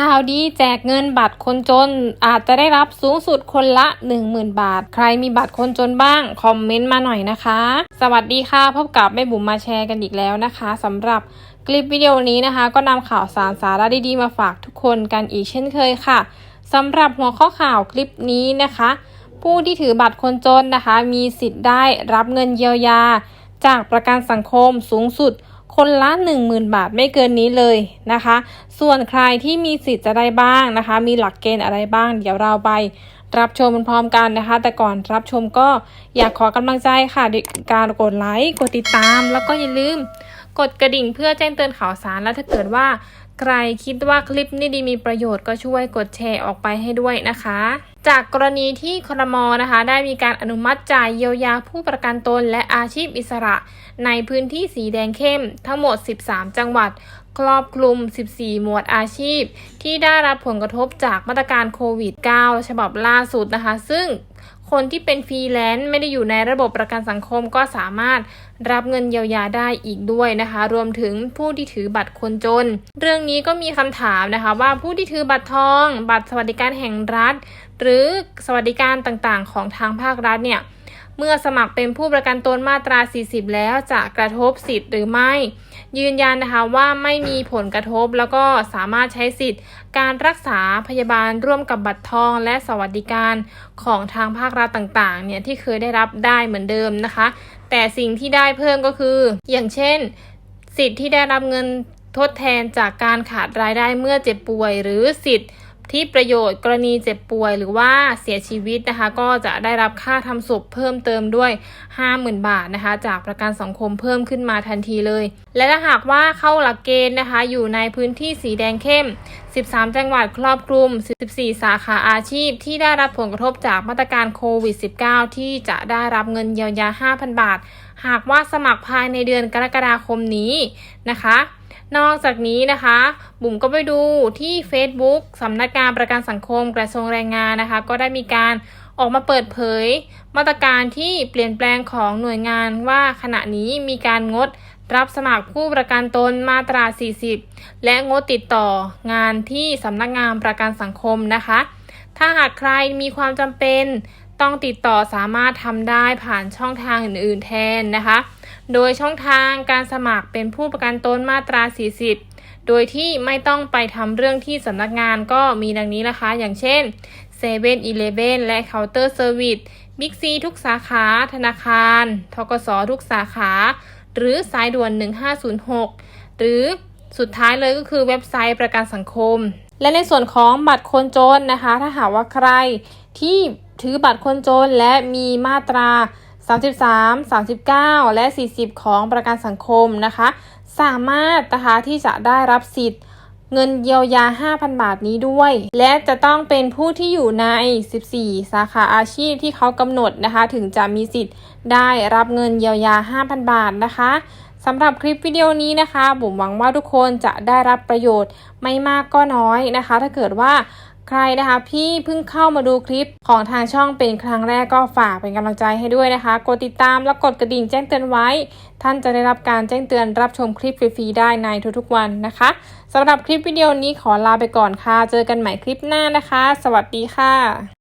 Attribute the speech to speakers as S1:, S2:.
S1: ข่าวดีแจกเงินบัตรคนจนอาจจะได้รับสูงสุดคนละ 10,000 บาท ใครมีบัตรคนจนบ้าง คอมเมนต์มาหน่อยนะคะ สวัสดีค่ะ พบกับแม่บุ๋มมาแชร์กันอีกแล้วนะคะสำหรับคลิปวิดีโอนี้นะคะ ก็นำข่าวสารสาระดีๆมาฝากทุกคนกันอีกเช่นเคยค่ะสำหรับหัวข้อข่าวคลิปนี้นะคะ ผู้ที่ถือบัตรคนจนนะคะ มีสิทธิ์ได้รับเงินเยียวยา จากประกันสังคมสูงสุด คนละ 10,000 บาทไม่เกินนี้เลยนะคะ ส่วนใครที่มีสิทธิ์จะได้บ้างนะคะ มีหลักเกณฑ์อะไรบ้าง เดี๋ยวเราไปรับชมพร้อมกันนะคะ แต่ก่อนรับชมก็อยากขอกำลังใจค่ะด้วยการกดไลค์กดติดตาม แล้วก็อย่าลืม กดกระดิ่งเพื่อแจ้งเตือนข่าวสารและถ้าเกิดว่าใครคิดว่าคลิปนี้ดีมีประโยชน์ก็ช่วยกดแชร์ออกไปให้ด้วยนะคะ จากกรณีที่ครมนะคะได้มีการอนุมัติจ่ายเยียวยาผู้ประกันตนและอาชีพอิสระ ในพื้นที่สีแดงเข้มทั้งหมด 13 จังหวัด ครอบคลุม 14 หมวดอาชีพ ที่ได้รับผลกระทบจากมาตรการโควิด -19 ฉบับล่าสุดนะคะ ซึ่งคนที่เป็นฟรีแลนซ์ไม่ได้อยู่ในระบบประกันสังคมก็สามารถรับเงินเยียวยาได้อีกด้วยนะคะ รวมถึงผู้ที่ถือบัตรคนจน เรื่องนี้ก็มีคำถามนะคะว่าผู้ที่ถือบัตรทอง บัตรสวัสดิการแห่งรัฐ หรือสวัสดิการต่างๆ ของทางภาครัฐเนี่ยเมื่อสมัครเป็นผู้ประกันตนมาตรา 40 แล้วจะกระทบสิทธิ์หรือไม่ ยืนยันนะคะว่าไม่มีผลกระทบแล้วก็สามารถใช้สิทธิ์ การรักษาพยาบาลร่วมกับบัตรทองและสวัสดิการของทางภาครัฐต่างๆเนี่ยที่เคยได้รับได้เหมือนเดิมนะคะ แต่สิ่งที่ได้เพิ่มก็คือ อย่างเช่น สิทธิ์ที่ได้รับเงินทดแทนจากการขาดรายได้เมื่อเจ็บป่วยหรือสิทธิ์ ที่ประโยชน์กรณีเจ็บป่วยหรือว่าเสียชีวิตนะคะ ก็จะได้รับค่าทำศพเพิ่มเติมด้วย 50,000 บาทนะคะ จากประกันสังคมเพิ่มขึ้นมาทันทีเลย และถ้าหากว่าเข้าหลักเกณฑ์นะคะ อยู่ในพื้นที่สีแดงเข้ม 13 จังหวัดครอบคลุม 14 สาขาอาชีพ ที่ได้รับผลกระทบจากมาตรการโควิด -19 ที่จะได้รับเงินเยียวยา 5,000 บาท หากว่าสมัครภายในเดือนกรกฎาคมนี้นะคะ นอกจากนี้นะคะ บุ๋มก็ไปดูที่ Facebook สำนักงานประกันสังคมกระทรวงแรงงานนะคะ ก็ได้มีการออกมาเปิดเผย มาตรการที่เปลี่ยนแปลงของหน่วยงานว่าขณะนี้มีการงด รับสมัครผู้ประกันตนมาตรา 40 และงดติดต่องานที่สำนักงานประกันสังคมนะคะ ถ้าหากใครมีความจำเป็นต้องติดต่อสามารถทำได้ผ่านช่องทางอื่น ๆ แทนนะคะ โดยช่องทางการสมัครเป็นผู้ประกันตนมาตรา 40 โดยที่ไม่ต้องไปทำเรื่องที่สำนักงานก็มีดังนี้นะคะ อย่างเช่น7 e เ e ่ e อและเคาน์เตอร์เซอร์วิสบิ๊กซีทุกสาขา ธนาคาร ทกสทุกสาขา หรือสายด่วน 1506 หรือสุดท้ายเลยก็คือเว็บไซต์ประกันสังคม และในส่วนของบัตรคนจนนะคะ ถ้าหากว่าใครที่ถือบัตรคนจนและมีมาตรา 33 39 และ 40 ของประกันสังคมนะคะ สามารถนะคะที่จะได้รับสิทธิ์ เงินเยียวยา 5,000 บาทนี้ด้วย และจะต้องเป็นผู้ที่อยู่ใน 14 สาขาอาชีพที่เขากำหนดนะคะ ถึงจะมีสิทธิ์ได้รับเงินเยียวยา 5,000 บาทนะคะสำหรับคลิปวิดีโอนี้นะคะบุ๋มหวังว่าทุกคนจะได้รับประโยชน์ไม่มากก็น้อยนะคะ ถ้าเกิดว่า ใครนะคะพี่เพิ่งเข้ามาดูคลิปของทางช่องเป็นครั้งแรกก็ฝากเป็นกำลังใจให้ด้วยนะคะ กดติดตามและกดกระดิ่งแจ้งเตือนไว้ ท่านจะได้รับการแจ้งเตือนรับชมคลิปฟรีๆได้ในทุกๆวันนะคะสำหรับคลิปวิดีโอนี้ขอลาไปก่อนค่ะ เจอกันใหม่คลิปหน้านะคะ สวัสดีค่ะ